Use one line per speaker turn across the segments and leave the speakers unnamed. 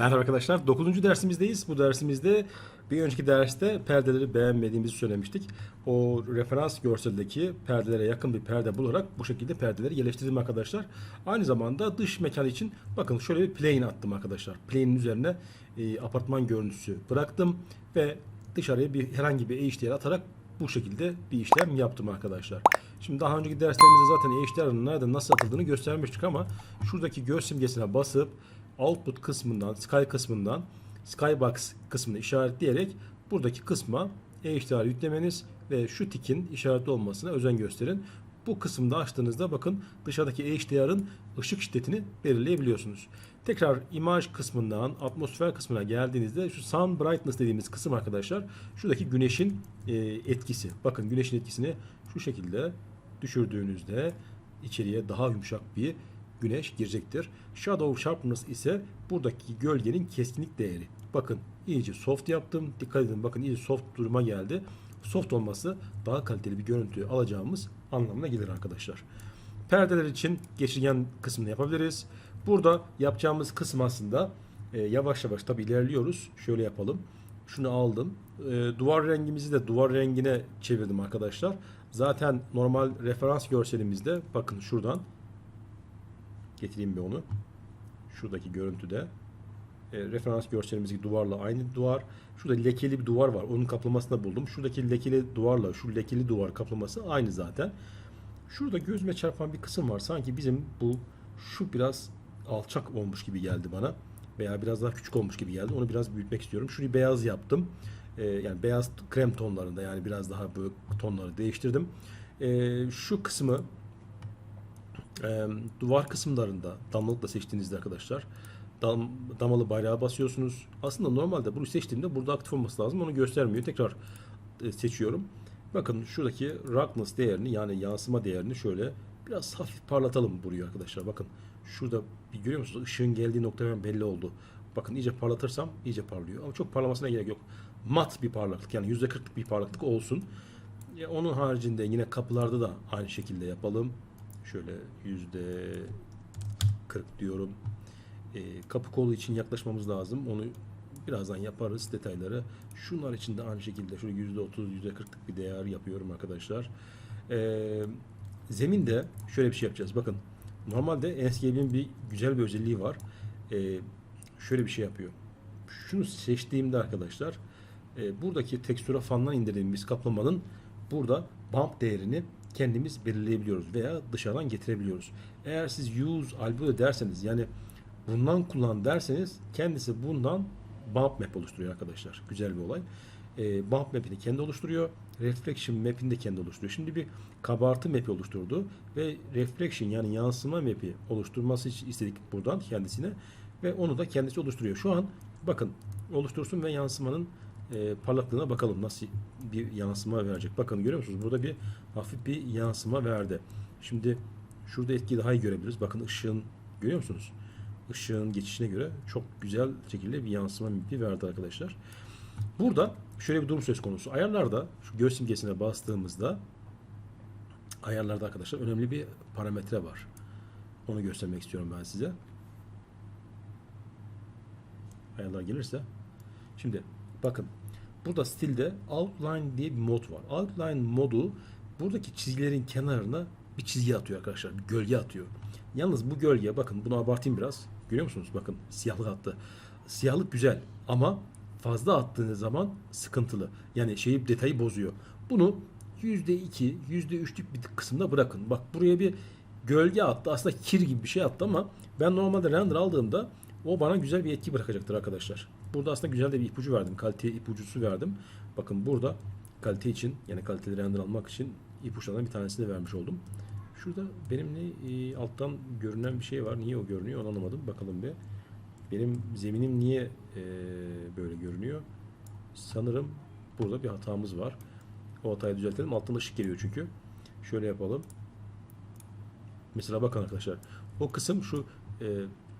Merhaba arkadaşlar. 9. dersimizdeyiz. Bu dersimizde bir önceki derste perdeleri beğenmediğimizi söylemiştik. O referans görseldeki perdelere yakın bir perde bularak bu şekilde perdeleri yerleştirdim arkadaşlar. Aynı zamanda dış mekan için bakın şöyle bir plane attım arkadaşlar. Plane'in üzerine e, apartman görüntüsü bıraktım ve dışarıya bir herhangi bir HDR atarak bu şekilde bir işlem yaptım arkadaşlar. Şimdi daha önceki derslerimizde zaten HDR'ın nerede nasıl atıldığını göstermiştik ama şuradaki göz simgesine basıp output kısmından, sky kısmından skybox kısmını işaretleyerek buradaki kısma HDR yüklemeniz ve şu tikin işaretli olmasına özen gösterin. Bu kısımda açtığınızda bakın dışarıdaki HDR'ın ışık şiddetini belirleyebiliyorsunuz. Tekrar imaj kısmından atmosfer kısmına geldiğinizde şu sun brightness dediğimiz kısım arkadaşlar şuradaki güneşin e, etkisi. Bakın güneşin etkisini şu şekilde düşürdüğünüzde içeriye daha yumuşak bir güneş girecektir. Shadow sharpness ise buradaki gölgenin keskinlik değeri. Bakın iyice soft yaptım. Dikkat edin bakın iyice soft duruma geldi. Soft olması daha kaliteli bir görüntü alacağımız anlamına gelir arkadaşlar. Perdeler için geçirgen kısmını yapabiliriz. Burada yapacağımız kısım aslında e, yavaş yavaş tabi ilerliyoruz. Şöyle yapalım. Şunu aldım. E, duvar rengimizi de duvar rengine çevirdim arkadaşlar. Zaten normal referans görselimizde bakın şuradan getireyim bir onu. Şuradaki görüntüde e, referans görselimizdeki duvarla aynı duvar. Şurada lekeli bir duvar var. Onun kaplamasını buldum. Şuradaki lekeli duvarla şu lekeli duvar kaplaması aynı zaten. Şurada gözüme çarpan bir kısım var. Sanki bizim bu şu biraz alçak olmuş gibi geldi bana. Veya biraz daha küçük olmuş gibi geldi. Onu biraz büyütmek istiyorum. Şurayı beyaz yaptım. Ee, yani beyaz krem tonlarında yani biraz daha böyle tonları değiştirdim. Ee, şu kısmı e, duvar kısımlarında damlalıkla seçtiğinizde arkadaşlar dam, damalı bayrağı basıyorsunuz. Aslında normalde bunu seçtiğimde burada aktif olması lazım. Onu göstermiyor. Tekrar e, seçiyorum. Bakın şuradaki roughness değerini yani yansıma değerini şöyle biraz hafif parlatalım buraya arkadaşlar. Bakın şurada görüyor musunuz? Işığın geldiği nokta hemen belli oldu. Bakın iyice parlatırsam iyice parlıyor. Ama çok parlamasına gerek yok. Mat bir parlaklık yani %40'lık bir parlaklık olsun. Ya onun haricinde yine kapılarda da aynı şekilde yapalım. Şöyle yüzde 40 diyorum. E, kapı kolu için yaklaşmamız lazım. Onu birazdan yaparız detayları. Şunlar için de aynı şekilde şöyle yüzde 30, yüzde 40'lık bir değer yapıyorum arkadaşlar. E, zeminde şöyle bir şey yapacağız. Bakın normalde Enscape'in bir güzel bir özelliği var. E, şöyle bir şey yapıyor. Şunu seçtiğimde arkadaşlar e, buradaki tekstüre fandan indirdiğimiz kaplamanın burada bump değerini kendimiz belirleyebiliyoruz veya dışarıdan getirebiliyoruz. Eğer siz use albedo derseniz yani bundan kullan derseniz kendisi bundan bump map oluşturuyor arkadaşlar. Güzel bir olay. E, bump map'ini kendi oluşturuyor. Reflection map'ini de kendi oluşturuyor. Şimdi bir kabartı map'i oluşturdu ve reflection yani yansıma map'i oluşturması istedik buradan kendisine ve onu da kendisi oluşturuyor. Şu an bakın oluştursun ve yansımanın e, parlaklığına bakalım nasıl bir yansıma verecek. Bakın görüyor musunuz? Burada bir hafif bir yansıma verdi. Şimdi şurada etkiyi daha iyi görebiliriz. Bakın ışığın görüyor musunuz? Işığın geçişine göre çok güzel şekilde bir yansıma mipi verdi arkadaşlar. Burada şöyle bir durum söz konusu. Ayarlarda şu göz simgesine bastığımızda ayarlarda arkadaşlar önemli bir parametre var. Onu göstermek istiyorum ben size. Ayarlar gelirse. Şimdi bakın burada stilde outline diye bir mod var. Outline modu buradaki çizgilerin kenarına bir çizgi atıyor arkadaşlar. Bir gölge atıyor. Yalnız bu gölge bakın bunu abartayım biraz. Görüyor musunuz? Bakın siyahlık attı. Siyahlık güzel ama fazla attığınız zaman sıkıntılı. Yani şeyi detayı bozuyor. Bunu %2, %3'lük bir kısımda bırakın. Bak buraya bir gölge attı. Aslında kir gibi bir şey attı ama ben normalde render aldığımda o bana güzel bir etki bırakacaktır arkadaşlar. Burada aslında güzel de bir ipucu verdim. Kalite ipucusu verdim. Bakın burada kalite için yani kaliteli render almak için ipuçlarından bir tanesini vermiş oldum. Şurada benimle e, alttan görünen bir şey var. Niye o görünüyor onu anlamadım. Bakalım bir. Benim zeminim niye e, böyle görünüyor? Sanırım burada bir hatamız var. O hatayı düzeltelim. Alttan ışık geliyor çünkü. Şöyle yapalım. Mesela bakın arkadaşlar. O kısım şu e,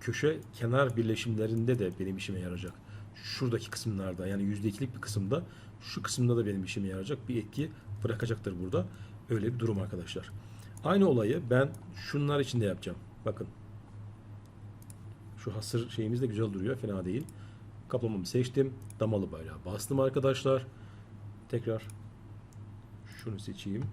köşe kenar birleşimlerinde de benim işime yarayacak. Şuradaki kısımlarda yani %2'lik bir kısımda şu kısımda da benim işime yarayacak bir etki bırakacaktır burada. Öyle bir durum arkadaşlar. Aynı olayı ben şunlar için de yapacağım. Bakın. Şu hasır şeyimiz de güzel duruyor. Fena değil. Kaplamamı seçtim. Damalı bayrağı bastım arkadaşlar. Tekrar şunu seçeyim.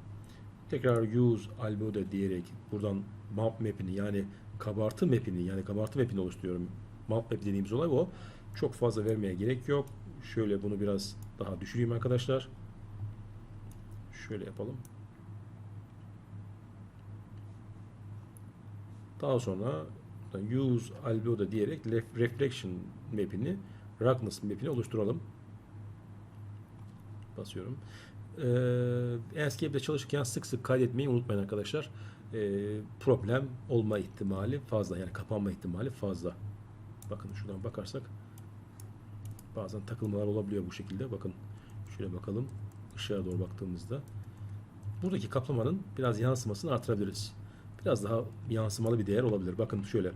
Tekrar use albedo diyerek buradan bump map'ini yani kabartı map'ini yani kabartı map'ini oluşturuyorum. Bump map dediğimiz olay o. Çok fazla vermeye gerek yok. Şöyle bunu biraz daha düşüreyim arkadaşlar. Şöyle yapalım. Daha sonra use albedo diyerek ref- reflection map'ini roughness map'ini oluşturalım. Basıyorum. Ee, Enscape'de çalışırken sık sık kaydetmeyi unutmayın arkadaşlar. Ee, problem olma ihtimali fazla. Yani kapanma ihtimali fazla. Bakın şuradan bakarsak bazen takılmalar olabiliyor bu şekilde. Bakın şöyle bakalım. Işığa doğru baktığımızda buradaki kaplamanın biraz yansımasını artırabiliriz. Biraz daha yansımalı bir değer olabilir. Bakın şöyle.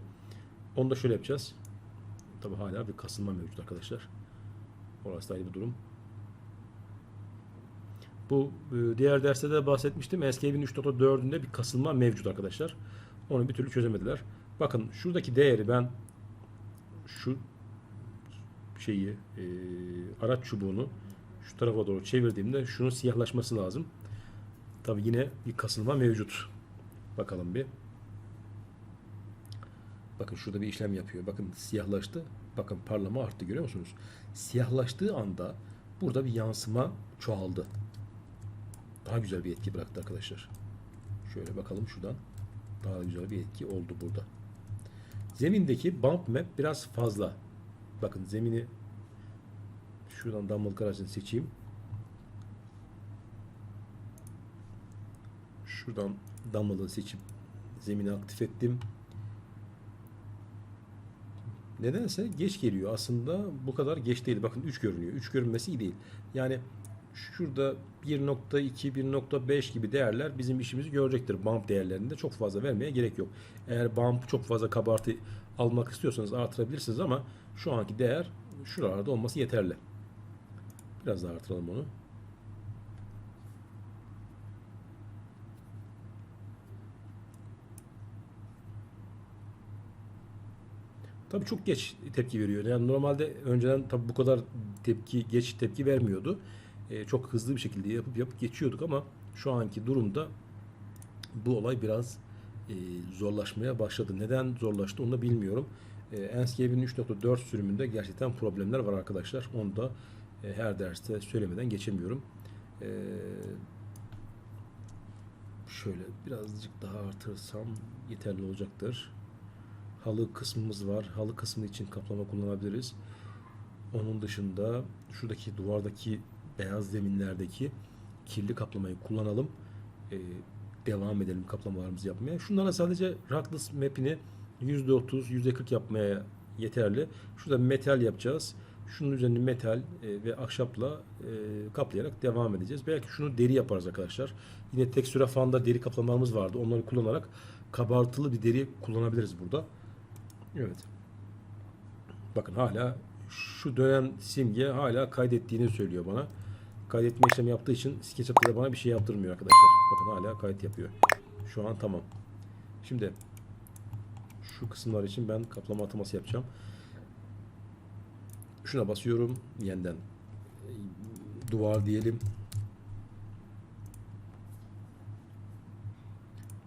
Onu da şöyle yapacağız. Tabi hala bir kasılma mevcut arkadaşlar. Orası da ayrı bir durum. Bu e, diğer derste de bahsetmiştim. Escape'in 3.4'ünde bir kasılma mevcut arkadaşlar. Onu bir türlü çözemediler. Bakın şuradaki değeri ben şu şeyi e, araç çubuğunu şu tarafa doğru çevirdiğimde şunun siyahlaşması lazım. Tabi yine bir kasılma mevcut. Bakalım bir. Bakın şurada bir işlem yapıyor. Bakın siyahlaştı. Bakın parlama arttı görüyor musunuz? Siyahlaştığı anda burada bir yansıma çoğaldı. Daha güzel bir etki bıraktı arkadaşlar. Şöyle bakalım şuradan. Daha güzel bir etki oldu burada. Zemindeki bump map biraz fazla. Bakın zemini şuradan damlalık aracını seçeyim. Şuradan damlalığı seçip zemini aktif ettim. Nedense geç geliyor. Aslında bu kadar geç değil. Bakın 3 görünüyor. 3 görünmesi iyi değil. Yani şurada 1.2, 1.5 gibi değerler bizim işimizi görecektir. Bump değerlerinde çok fazla vermeye gerek yok. Eğer bump çok fazla kabartı almak istiyorsanız artırabilirsiniz ama şu anki değer şuralarda olması yeterli. Biraz daha artıralım onu. Tabii çok geç tepki veriyor. Yani normalde önceden tabii bu kadar tepki geç tepki vermiyordu. Ee, çok hızlı bir şekilde yapıp yapıp geçiyorduk ama şu anki durumda bu olay biraz e, zorlaşmaya başladı. Neden zorlaştı onu da bilmiyorum. E, Enscape'in 3.4 sürümünde gerçekten problemler var arkadaşlar. Onu da e, her derste söylemeden geçemiyorum. E, şöyle birazcık daha artırsam yeterli olacaktır halı kısmımız var. Halı kısmı için kaplama kullanabiliriz. Onun dışında şuradaki duvardaki beyaz zeminlerdeki kirli kaplamayı kullanalım. Ee, devam edelim kaplamalarımızı yapmaya. Şunlara sadece Roughness map'ini %30, %40 yapmaya yeterli. Şurada metal yapacağız. Şunun üzerine metal e, ve ahşapla e, kaplayarak devam edeceğiz. Belki şunu deri yaparız arkadaşlar. Yine tekstüre fanda deri kaplamalarımız vardı. Onları kullanarak kabartılı bir deri kullanabiliriz burada. Evet. Bakın hala şu dönen simge hala kaydettiğini söylüyor bana. Kaydetme işlemi yaptığı için SketchUp'ta da bana bir şey yaptırmıyor arkadaşlar. Bakın hala kayıt yapıyor. Şu an tamam. Şimdi şu kısımlar için ben kaplama ataması yapacağım. Şuna basıyorum. Yeniden duvar diyelim.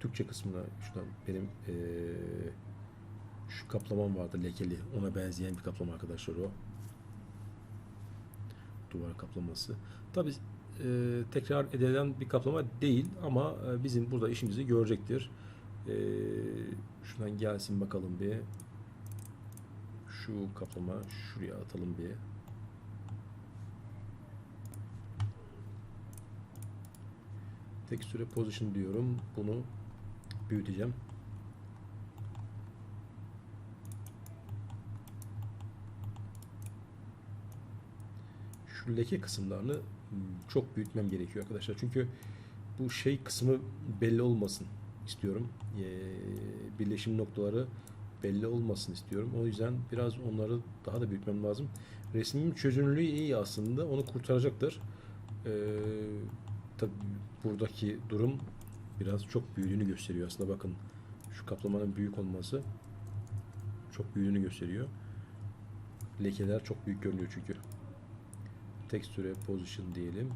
Türkçe kısmına şuradan benim eee şu kaplamam vardı lekeli. Ona benzeyen bir kaplama arkadaşlar o. Duvar kaplaması. Tabi e, tekrar edilen bir kaplama değil ama e, bizim burada işimizi görecektir. E, şuradan gelsin bakalım bir. Şu kaplama şuraya atalım bir. Texture position diyorum. Bunu büyüteceğim. şu leke kısımlarını çok büyütmem gerekiyor arkadaşlar. Çünkü bu şey kısmı belli olmasın istiyorum. Ee, birleşim noktaları belli olmasın istiyorum. O yüzden biraz onları daha da büyütmem lazım. Resmimin çözünürlüğü iyi aslında. Onu kurtaracaktır. Ee, tabi buradaki durum biraz çok büyüdüğünü gösteriyor aslında. Bakın şu kaplamanın büyük olması çok büyüdüğünü gösteriyor. Lekeler çok büyük görünüyor çünkü. Texture position diyelim.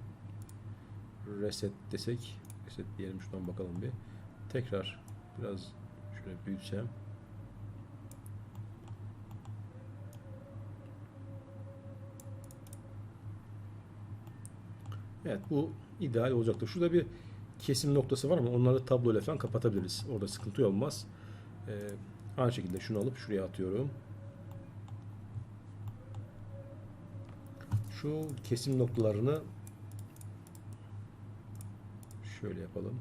Reset desek. Reset diyelim şuradan bakalım bir. Tekrar biraz şöyle büyütsem. Evet bu ideal olacaktır. Şurada bir kesim noktası var ama onları tabloyla falan kapatabiliriz. Orada sıkıntı olmaz. Ee, aynı şekilde şunu alıp şuraya atıyorum. Şu kesim noktalarını şöyle yapalım.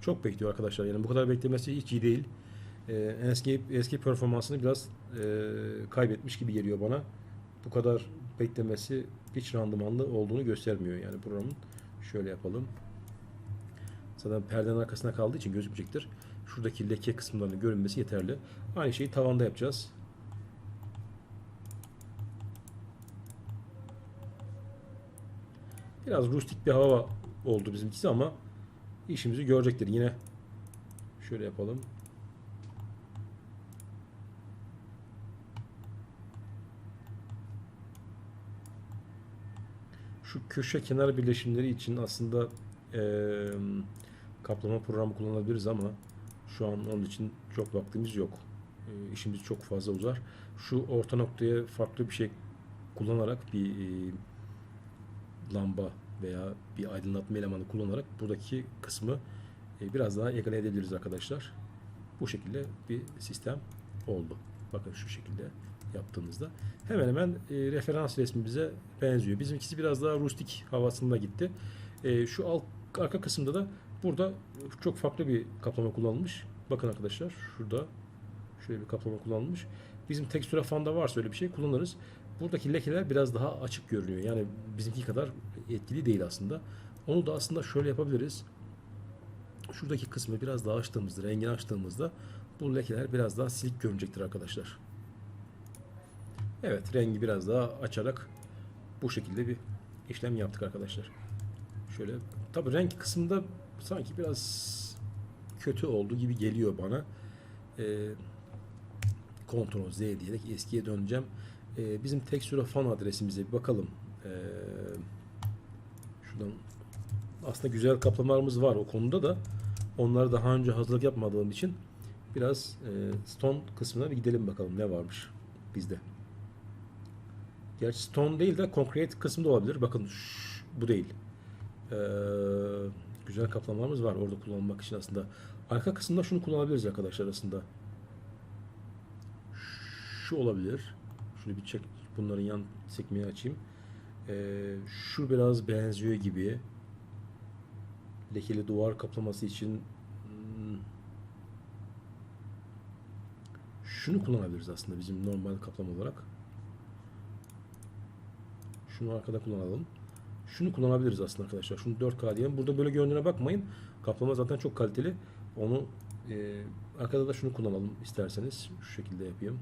Çok bekliyor arkadaşlar. Yani bu kadar beklemesi hiç iyi değil. Ee, eski eski performansını biraz e, kaybetmiş gibi geliyor bana. Bu kadar beklemesi hiç randımanlı olduğunu göstermiyor yani programın. Şöyle yapalım. Zaten perdenin arkasına kaldığı için gözükmeyecektir. Şuradaki leke kısımlarının görünmesi yeterli. Aynı şeyi tavanda yapacağız. Biraz rustik bir hava oldu bizimkisi ama işimizi görecektir. Yine şöyle yapalım. Şu köşe kenar birleşimleri için aslında eee, kaplama programı kullanabiliriz ama şu an onun için çok vaktimiz yok. Eee, işimiz çok fazla uzar. Şu orta noktaya farklı bir şey kullanarak bir eee, lamba veya bir aydınlatma elemanı kullanarak buradaki kısmı e, biraz daha egale edebiliriz arkadaşlar. Bu şekilde bir sistem oldu. Bakın şu şekilde yaptığımızda hemen hemen e, referans resmimize benziyor. Bizimkisi biraz daha rustik havasında gitti. E, şu alt arka kısımda da burada çok farklı bir kaplama kullanılmış. Bakın arkadaşlar şurada şöyle bir kaplama kullanılmış. Bizim tekstüre fanda varsa öyle bir şey kullanırız. Buradaki lekeler biraz daha açık görünüyor. Yani bizimki kadar etkili değil aslında. Onu da aslında şöyle yapabiliriz. Şuradaki kısmı biraz daha açtığımızda, rengini açtığımızda bu lekeler biraz daha silik görünecektir arkadaşlar. Evet, rengi biraz daha açarak bu şekilde bir işlem yaptık arkadaşlar. Şöyle, tabi renk kısmında sanki biraz kötü oldu gibi geliyor bana. Ee, Ctrl Z diyerek eskiye döneceğim. Ee, bizim Texture fan adresimize bir bakalım. Ee, şuradan aslında güzel kaplamalarımız var o konuda da onları daha önce hazırlık yapmadığım için biraz e, stone kısmına bir gidelim bakalım ne varmış bizde. Gerçi stone değil de concrete kısmında olabilir. Bakın şş, bu değil. Ee, güzel kaplamalarımız var orada kullanmak için aslında. Arka kısımda şunu kullanabiliriz arkadaşlar aslında. Şu olabilir. Şunu bir çek. Bunların yan sekmeyi açayım. Ee, şu biraz benziyor gibi. Lekeli duvar kaplaması için hmm, şunu kullanabiliriz aslında bizim normal kaplama olarak. Şunu arkada kullanalım. Şunu kullanabiliriz aslında arkadaşlar. Şunu 4K diyelim. Burada böyle göründüğüne bakmayın. Kaplama zaten çok kaliteli. Onu e, arkada da şunu kullanalım isterseniz. Şu şekilde yapayım.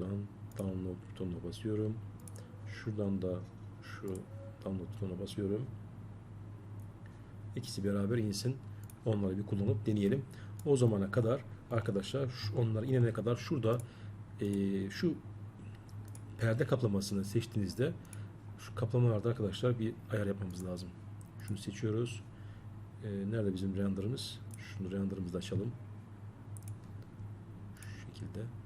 Şuradan download butonuna basıyorum. Şuradan da şu download butonuna basıyorum. İkisi beraber insin. Onları bir kullanıp deneyelim. O zamana kadar arkadaşlar onlar inene kadar şurada e, şu perde kaplamasını seçtiğinizde şu kaplamalarda arkadaşlar bir ayar yapmamız lazım. Şunu seçiyoruz. E, nerede bizim renderımız? Şunu renderımızı da açalım. Şu şekilde.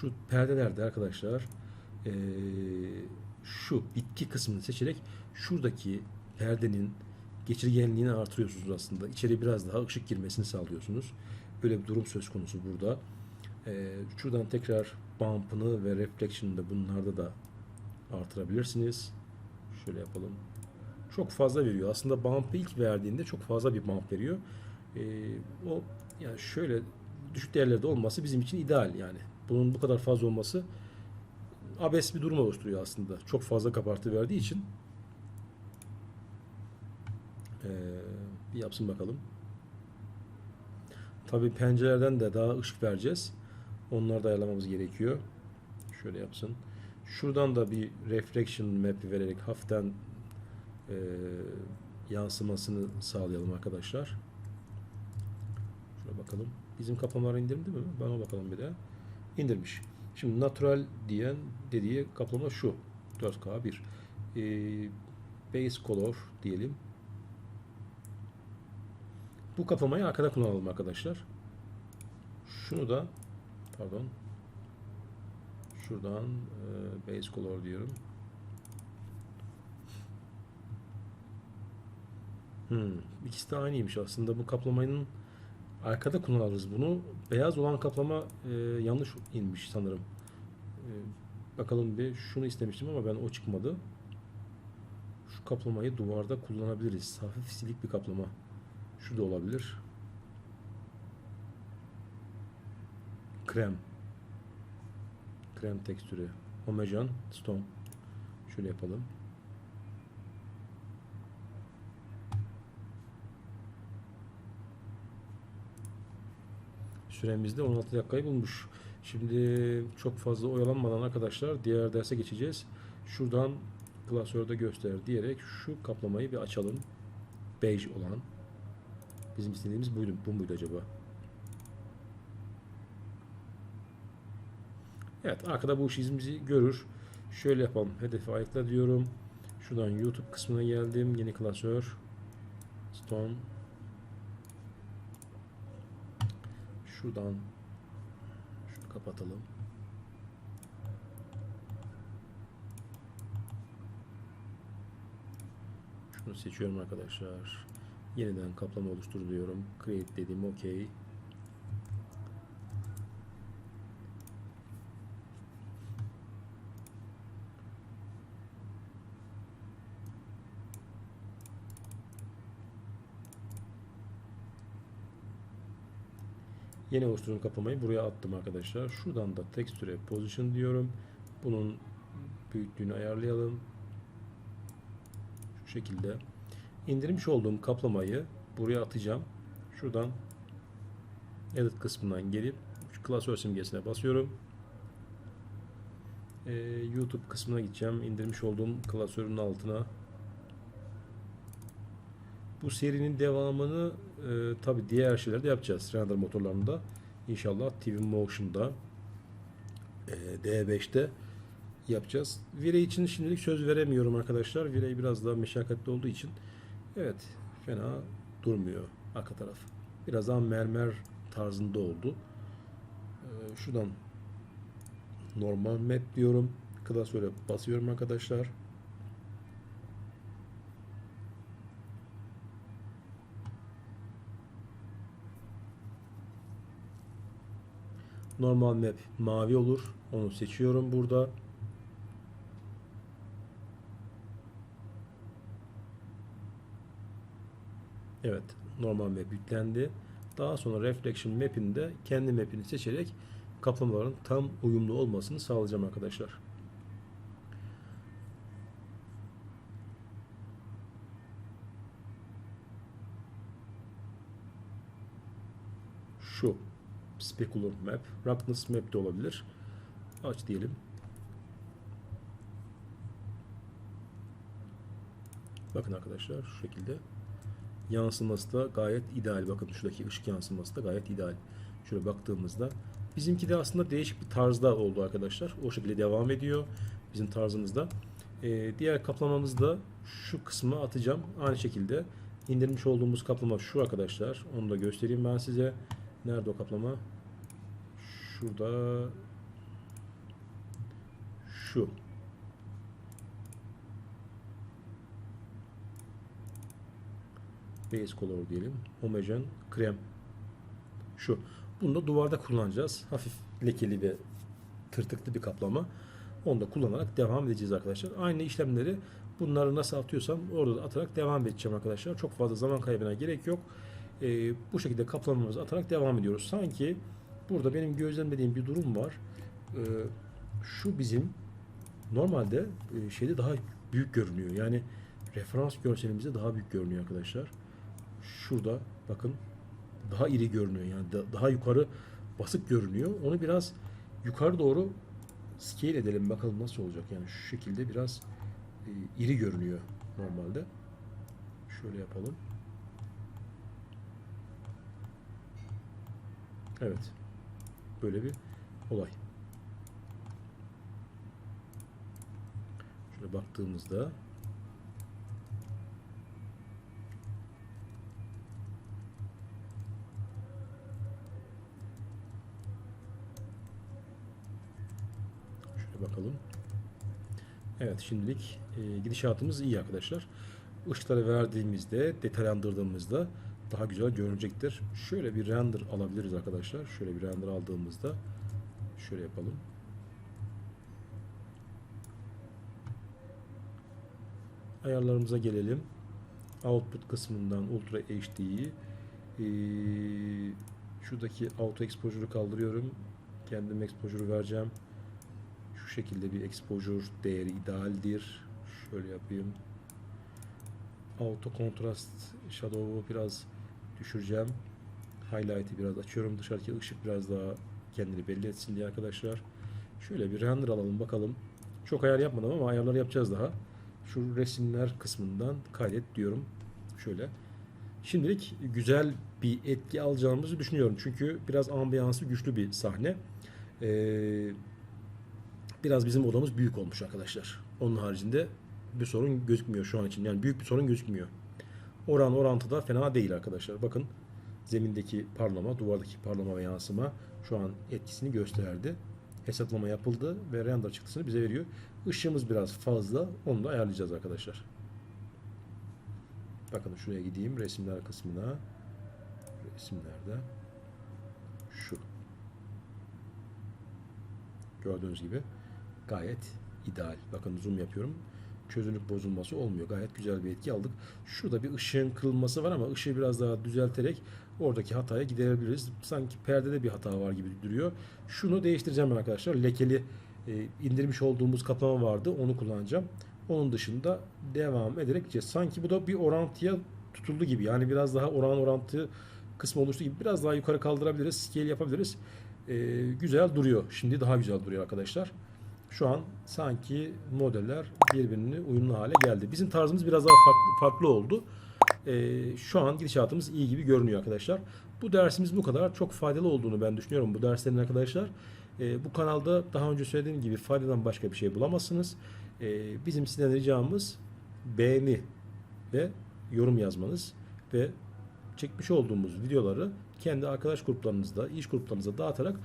Şu perdelerde arkadaşlar e, şu bitki kısmını seçerek şuradaki perdenin geçirgenliğini artırıyorsunuz aslında. İçeri biraz daha ışık girmesini sağlıyorsunuz. Böyle bir durum söz konusu burada. Ee, şuradan tekrar bump'ını ve reflection'ını da bunlarda da artırabilirsiniz. Şöyle yapalım. Çok fazla veriyor. Aslında bump ilk verdiğinde çok fazla bir bump veriyor. Ee, o yani şöyle düşük değerlerde olması bizim için ideal yani. Bunun bu kadar fazla olması abes bir durum oluşturuyor aslında. Çok fazla kabartı verdiği için. Ee, bir yapsın bakalım. Tabii pencerelerden de daha ışık vereceğiz. Onları da ayarlamamız gerekiyor. Şöyle yapsın. Şuradan da bir reflection map vererek hafiften e, yansımasını sağlayalım arkadaşlar. Şuna bakalım. Bizim kaplamalar indirdi mi? Ben ona bakalım bir de. İndirmiş. Şimdi natural diyen dediği kaplama şu. 4K1. Ee, base color diyelim. Bu kaplamayı arkada kullanalım arkadaşlar. Şunu da pardon şuradan e, base color diyorum. Hmm, ikisi de aynıymış aslında bu kaplamanın arkada kullanırız bunu. Beyaz olan kaplama e, yanlış inmiş sanırım. E, bakalım bir şunu istemiştim ama ben o çıkmadı. Şu kaplamayı duvarda kullanabiliriz. Hafif silik bir kaplama. Şu da olabilir. Krem. Krem tekstürü. Homojen stone. Şöyle yapalım. Süremiz de 16 dakikayı bulmuş. Şimdi çok fazla oyalanmadan arkadaşlar diğer derse geçeceğiz. Şuradan klasörde göster diyerek şu kaplamayı bir açalım. Beige olan. Bizim istediğimiz buydu. Bu muydu acaba? Evet arkada bu işimizi görür. Şöyle yapalım. Hedefi ayıkla diyorum. Şuradan YouTube kısmına geldim. Yeni klasör. Stone. Şuradan şunu kapatalım. Şunu seçiyorum arkadaşlar. Yeniden kaplama oluştur diyorum. Create dedim. OK. Yeni oluşturduğum kaplamayı buraya attım arkadaşlar. Şuradan da texture position diyorum. Bunun büyüklüğünü ayarlayalım. Şu şekilde. İndirmiş olduğum kaplamayı buraya atacağım. Şuradan edit kısmından gelip klasör simgesine basıyorum. Ee, YouTube kısmına gideceğim. İndirmiş olduğum klasörün altına bu serinin devamını e, tabi diğer şeylerde yapacağız. Render motorlarında. İnşallah TV Motion'da e, D5'te yapacağız. Vire için şimdilik söz veremiyorum arkadaşlar. Vire biraz daha meşakkatli olduğu için evet fena durmuyor arka taraf. Biraz daha mermer tarzında oldu. E, şuradan normal map diyorum. Klasöre basıyorum arkadaşlar. Normal map mavi olur. Onu seçiyorum burada. Evet, normal map yüklendi. Daha sonra reflection map'inde kendi map'ini seçerek kaplamaların tam uyumlu olmasını sağlayacağım arkadaşlar. Şu Specular Map, Roughness Map de olabilir. Aç diyelim. Bakın arkadaşlar şu şekilde yansıması da gayet ideal. Bakın şuradaki ışık yansıması da gayet ideal. Şöyle baktığımızda bizimki de aslında değişik bir tarzda oldu arkadaşlar. O şekilde devam ediyor bizim tarzımızda. Ee, diğer kaplamamızı da şu kısmı atacağım. Aynı şekilde indirmiş olduğumuz kaplama şu arkadaşlar. Onu da göstereyim ben size. Nerede o kaplama? Şurada şu. Base color diyelim. Homojen krem. Şu. Bunu da duvarda kullanacağız. Hafif lekeli ve tırtıklı bir kaplama. Onu da kullanarak devam edeceğiz arkadaşlar. Aynı işlemleri bunları nasıl atıyorsam orada da atarak devam edeceğim arkadaşlar. Çok fazla zaman kaybına gerek yok. Ee, bu şekilde kaplamamızı atarak devam ediyoruz. Sanki burada benim gözlemlediğim bir durum var. Ee, şu bizim normalde e, şeyde daha büyük görünüyor. Yani referans görselimizde daha büyük görünüyor arkadaşlar. Şurada bakın daha iri görünüyor. Yani da- daha yukarı basık görünüyor. Onu biraz yukarı doğru scale edelim bakalım nasıl olacak. Yani şu şekilde biraz e, iri görünüyor normalde. Şöyle yapalım. Evet. Böyle bir olay. Şöyle baktığımızda Şöyle bakalım. Evet şimdilik e, gidişatımız iyi arkadaşlar. Işıkları verdiğimizde, detaylandırdığımızda daha güzel görünecektir. Şöyle bir render alabiliriz arkadaşlar. Şöyle bir render aldığımızda şöyle yapalım. Ayarlarımıza gelelim. Output kısmından Ultra HD'yi e, şuradaki auto exposure'u kaldırıyorum. Kendim exposure'u vereceğim. Şu şekilde bir exposure değeri idealdir. Şöyle yapayım. Auto contrast shadow'u biraz düşüreceğim. Highlight'i biraz açıyorum. Dışarıdaki ışık biraz daha kendini belli etsin diye arkadaşlar. Şöyle bir render alalım bakalım. Çok ayar yapmadım ama ayarları yapacağız daha. Şu resimler kısmından kaydet diyorum. Şöyle. Şimdilik güzel bir etki alacağımızı düşünüyorum. Çünkü biraz ambiyansı güçlü bir sahne. Ee, biraz bizim odamız büyük olmuş arkadaşlar. Onun haricinde bir sorun gözükmüyor şu an için. Yani büyük bir sorun gözükmüyor. Oran orantıda fena değil arkadaşlar. Bakın zemindeki parlama, duvardaki parlama ve yansıma şu an etkisini gösterdi. Hesaplama yapıldı ve render çıktısını bize veriyor. Işığımız biraz fazla. Onu da ayarlayacağız arkadaşlar. Bakın şuraya gideyim resimler kısmına. Resimlerde şu. Gördüğünüz gibi gayet ideal. Bakın zoom yapıyorum. Çözünürlük bozulması olmuyor. Gayet güzel bir etki aldık. Şurada bir ışığın kırılması var ama ışığı biraz daha düzelterek oradaki hataya giderebiliriz. Sanki perdede bir hata var gibi duruyor. Şunu değiştireceğim ben arkadaşlar. Lekeli e, indirmiş olduğumuz kaplama vardı. Onu kullanacağım. Onun dışında devam ederek gideceğiz. Sanki bu da bir orantıya tutuldu gibi. Yani biraz daha oran orantı kısmı oluştu gibi. Biraz daha yukarı kaldırabiliriz. Scale yapabiliriz. E, güzel duruyor. Şimdi daha güzel duruyor arkadaşlar. Şu an sanki modeller birbirine uyumlu hale geldi. Bizim tarzımız biraz daha farklı, oldu. Ee, şu an gidişatımız iyi gibi görünüyor arkadaşlar. Bu dersimiz bu kadar. Çok faydalı olduğunu ben düşünüyorum bu derslerin arkadaşlar. Ee, bu kanalda daha önce söylediğim gibi faydadan başka bir şey bulamazsınız. Ee, bizim sizden ricamız beğeni ve yorum yazmanız ve çekmiş olduğumuz videoları kendi arkadaş gruplarınızda, iş gruplarınızda dağıtarak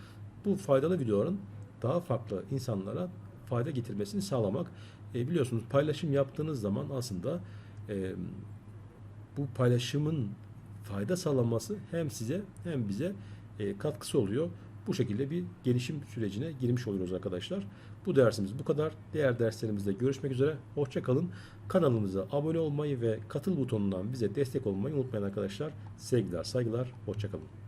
bu faydalı videoların daha farklı insanlara fayda getirmesini sağlamak. E, biliyorsunuz paylaşım yaptığınız zaman aslında e, bu paylaşımın fayda sağlaması hem size hem bize e, katkısı oluyor. Bu şekilde bir gelişim sürecine girmiş oluyoruz arkadaşlar. Bu dersimiz bu kadar. Diğer derslerimizde görüşmek üzere. Hoşça kalın. Kanalımıza abone olmayı ve katıl butonundan bize destek olmayı unutmayın arkadaşlar. Sevgiler, saygılar. Hoşça kalın.